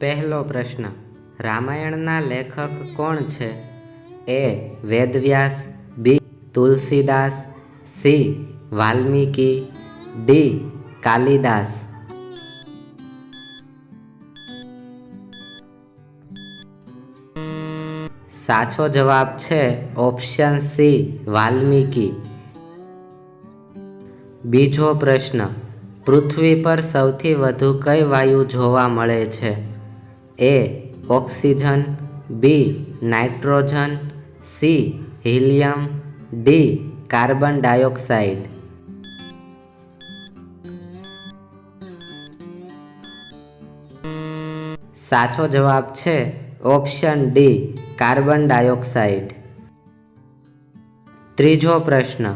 પહેલો પ્રશ્ન, રામાયણના લેખક કોણ છે? A Vedvyas, B Tulsidas, C Valmiki, D Kalidas. સાચો જવાબ છે ઓપ્શન સી, વાલ્મીકી. બીજો પ્રશ્ન, પૃથ્વી પર સૌથી વધુ કઈ વાયુ જોવા મળે છે? A oxygen B nitrogen C helium D carbon dioxide સાચો જવાબ છે ઓપ્શન ડી કાર્બન ડાયોક્સાઇડ ત્રીજો પ્રશ્ન.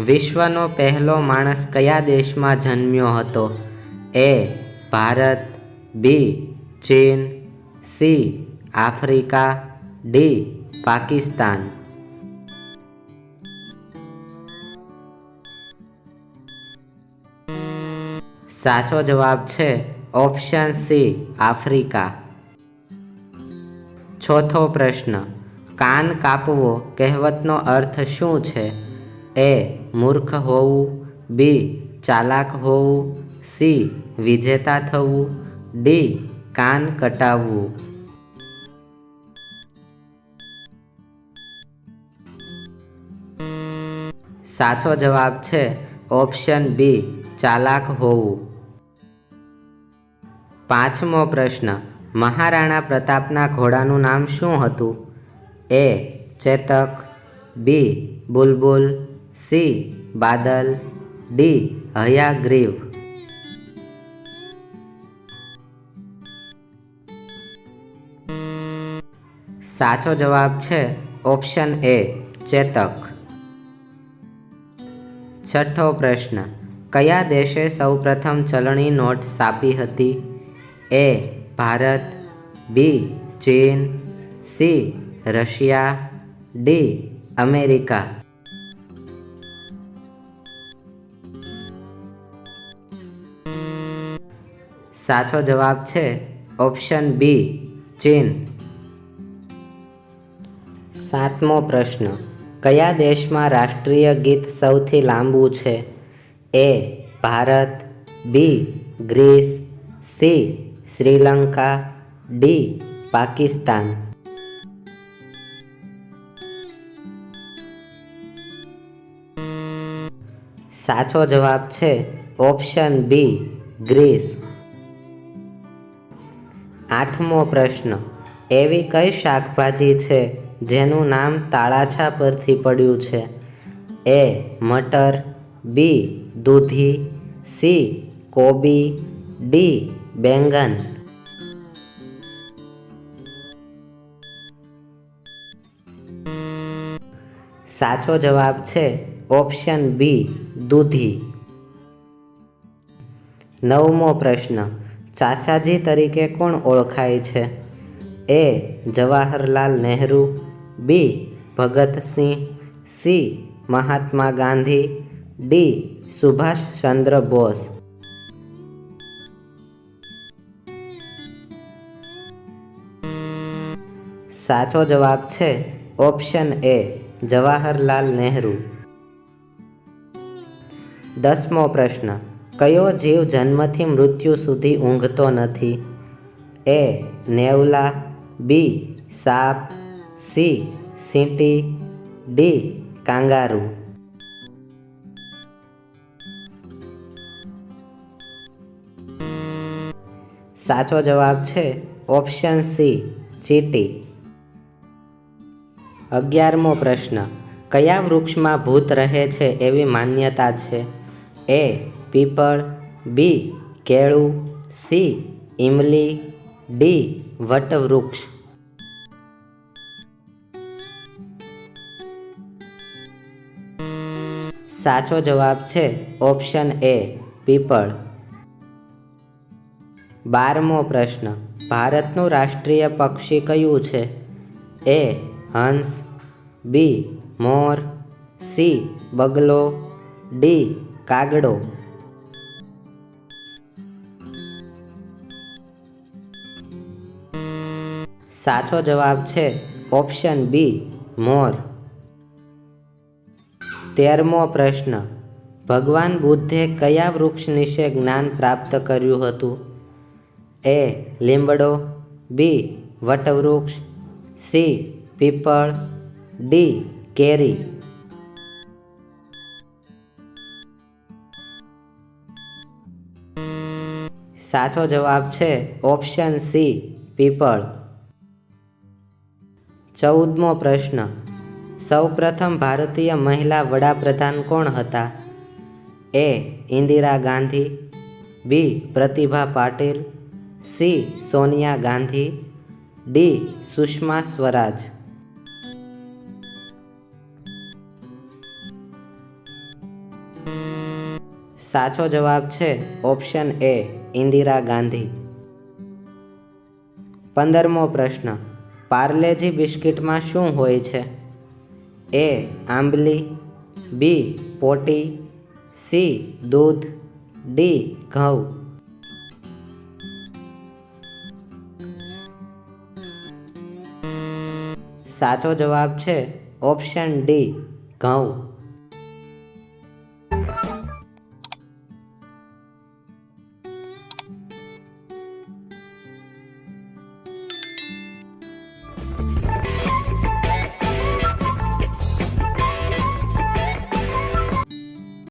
વિશ્વનો પહેલો માણસ કયા દેશમાં જન્મ્યો હતો? એ ભારત બી ચીન સી આફ્રિકા ડી પાકિસ્તાન સાચો જવાબ છે ઓપ્શન સી આફ્રિકા ચોથો પ્રશ્ન કાન કાપવો કહેવતનો અર્થ શું છે? એ મૂર્ખ હોવું બી ચાલાક હોવું સી વિજેતા થવું ડી કાન કટાવવું। સાચો જવાબ છે ઓપ્શન બી, ચાલાક હોવું. પાંચમો પ્રશ્ન, મહારાણા પ્રતાપના ઘોડાનું નામ શું હતું? A, Chetak, B, Bulbul, C, Badal, D, Hayagriva. સાચો જવાબ છે ઓપ્શન એ, ચેતક. છઠ્ઠો પ્રશ્ન, કયા દેશે સૌપ્રથમ ચલણી નોટ સ્થાપી હતી? એ, ભારત, બી, ચીન, સી, રશિયા, ડી, અમેરિકા. સાચો જવાબ છે ઓપ્શન બી, ચીન. સાતમો પ્રશ્ન કયા દેશમાં રાષ્ટ્રીય ગીત સૌથી લાંબુ છે? A, Bharat, B, Greece, C, Sri Lanka, D, Pakistan. સાચો જવાબ છે ઓપ્શન બી, ગ્રીસ. આઠમો પ્રશ્ન, એવી કઈ શાકભાજી છે જેનું નામ તાળાછા પરથી પડ્યું છે. એ મટર, બી દૂધી, સી કોબી, ડી બેંગન. સાચો જવાબ છે ઓપ્શન બી, દૂધી. નવમો પ્રશ્ન, ચાચાજી તરીકે કોણ ઓળખાય છે? A Jawaharlal Nehru, B Bhagat Singh, C Mahatma Gandhi, D Subhashchandra Bose. સાચો જવાબ છે ઓપ્શન એ જવાહરલાલ નહેરુ. દસમો પ્રશ્ન, કયો જીવ જન્મથી મૃત્યુ સુધી ઊંઘતો નથી? એ નેવલા બી સાપ, સી સીંટી, ડી કાંગારૂ. સાચો જવાબ છે ઓપ્શન સી, ચીટી. અગિયારમો પ્રશ્ન, કયા વૃક્ષમાં ભૂત રહે છે એવી માન્યતા છે? એ, પીપળ, બી, કેળું, સી ઇમલી ડી વટવૃક્ષ. સાચો જવાબ છે ઓપ્શન એ, પીપળ. બારમો પ્રશ્ન, ભારતનું રાષ્ટ્રીય પક્ષી કયું છે? એ, હંસ, બી, મોર, સી, બગલો, ડી, કાગડો. સાચો જવાબ છે ઓપ્શન બી, મોર. તેરમો પ્રશ્ન. ભગવાન બુદ્ધે કયા વૃક્ષ વિશે જ્ઞાન પ્રાપ્ત કર્યું હતું? એ લીમડો બી, વટવૃક્ષ. સી, પીપળ. ડી, કેરી. સાચો જવાબ છે ઓપ્શન સી, પીપળ. ચૌદમો પ્રશ્ન. સૌપ્રથમ ભારતીય મહિલા વડાપ્રધાન કોણ હતા? A. Indira Gandhi. B. Pratibha Patil. C. Sonia Gandhi. D. Sushma Swaraj. સાચો જવાબ છે ઓપ્શન એ ઇન્દિરા ગાંધી. પંદરમો પ્રશ્ન. પાર્લેજી બિસ્કિટમાં શું હોય છે? એ આંબલી, બી પોટી, સી દૂધ, ડી ઘઉં. સાચો જવાબ છે ઓપ્શન ડી ઘઉં.